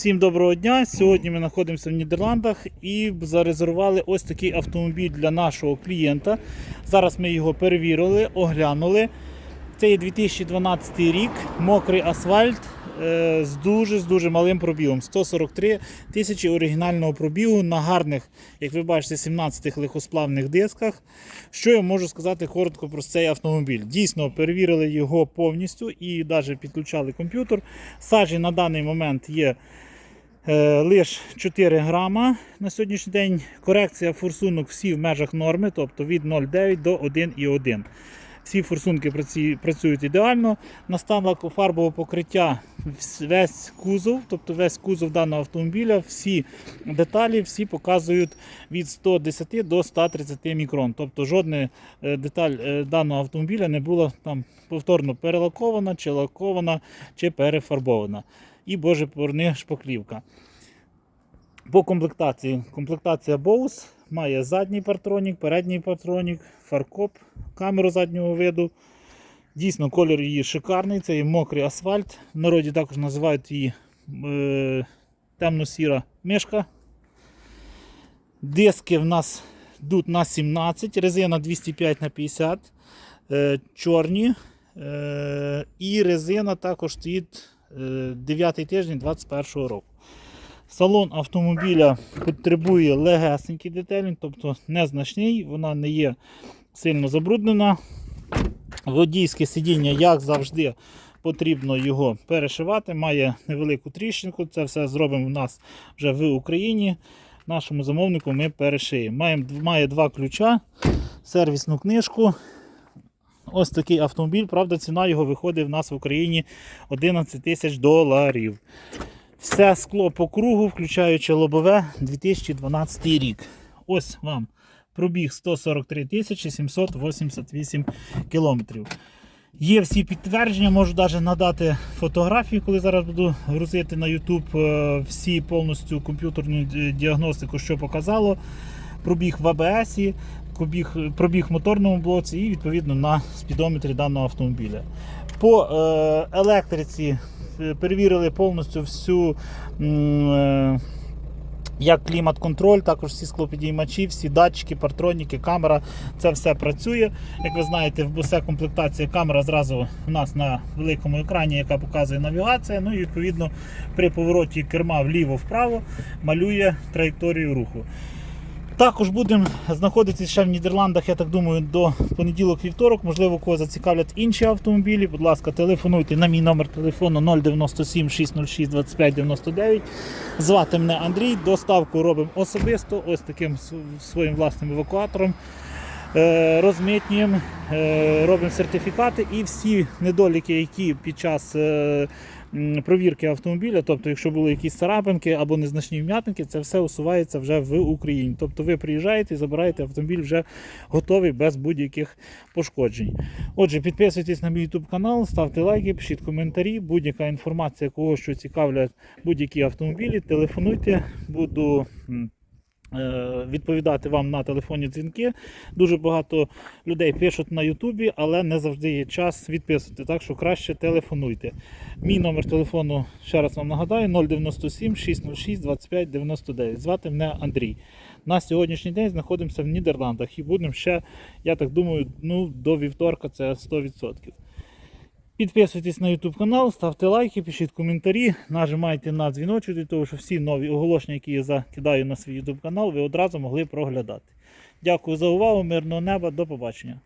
Всім доброго дня! Сьогодні ми знаходимося в Нідерландах і зарезервували ось такий автомобіль для нашого клієнта. Зараз ми його перевірили, оглянули. Це є 2012 рік, мокрий асфальт е, з дуже з дуже малим пробігом. 143 тисячі оригінального пробігу на гарних, як ви бачите, 17 легкосплавних дисках. Що я можу сказати коротко про цей автомобіль? Дійсно, перевірили його повністю і навіть підключали комп'ютер. Сажі на даний момент є лише 4 грама на сьогоднішній день. Корекція форсунок всі в межах норми, тобто від 0,9 до 1,1. Всі форсунки працюють ідеально. Настало фарбове покриття весь кузов, тобто весь кузов даного автомобіля, всі деталі всі показують від 110 до 130 мікрон. Тобто жодна е, деталь е, даного автомобіля не була там повторно перелакована, чи лакована, чи перефарбована. І боже порни шпаклівка. По комплектації. Комплектація Bose має задній партронік, передній партронік, фаркоп, камеру заднього виду. Дійсно, колір її шикарний, це є мокрий асфальт. В народі також називають її е, темно-сіра мишка. Диски в нас йдуть на 17, резина 205 на 50, е, чорні. Е, і резина також стоїть 9 тиждень 2021 року. Салон автомобіля потребує легесенький детелінг, тобто незначний, вона не є сильно забруднена. Водійське сидіння, як завжди, потрібно його перешивати. Має невелику тріщинку. Це все зробимо в нас вже в Україні. Нашому замовнику ми перешиємо. Маємо, має два ключа, сервісну книжку. Ось такий автомобіль. Правда, ціна його виходить в нас в Україні 11 тисяч доларів. Все скло по кругу, включаючи лобове 2012 рік. Ось вам пробіг 143 тисячі 788 кілометрів. Є всі підтвердження, можу навіть надати фотографії, коли зараз буду грузити на YouTube е, всі повністю комп'ютерну діагностику, що показало. Пробіг в АБС, пробіг, пробіг моторному блоці і відповідно на спідометрі даного автомобіля. По е, електриці е, перевірили повністю всю. е, як клімат-контроль, також всі склопідіймачі, всі датчики, партроніки, камера, це все працює. Як ви знаєте, в босе комплектації камера зразу у нас на великому екрані, яка показує навігація. Ну і відповідно при повороті керма вліво-вправо малює траєкторію руху. Також будемо знаходитися ще в Нідерландах, я так думаю, до понеділок-вівторок. Можливо, кого зацікавлять інші автомобілі. Будь ласка, телефонуйте на мій номер телефону 097 606 25 99. Звати мене Андрій. Доставку робимо особисто, ось таким своїм власним евакуатором. Е, Розмитнюємо, е, робимо сертифікати і всі недоліки, які під час е, провірки автомобіля, тобто, якщо були якісь царапинки або незначні вм'ятинки, це все усувається вже в Україні. Тобто ви приїжджаєте і забираєте автомобіль вже готовий без будь-яких пошкоджень. Отже, підписуйтесь на мій YouTube канал, ставте лайки, пишіть коментарі. Будь-яка інформація, кого що цікавлять будь-які автомобілі, телефонуйте, буду. Е, Відповідати вам на телефонні дзвінки. Дуже багато людей пишуть на Ютубі, але не завжди є час відписувати. Так що краще телефонуйте. Мій номер телефону, ще раз вам нагадаю, 097 606 25 99. Звати мене Андрій. На сьогоднішній день знаходимося в Нідерландах і будемо ще, я так думаю, ну, до вівторка це 100%. Підписуйтесь на YouTube канал, ставте лайки, пишіть коментарі, нажимайте на дзвіночок для того, щоб всі нові оголошення, які я закидаю на свій YouTube канал, ви одразу могли проглядати. Дякую за увагу, мирного неба, до побачення.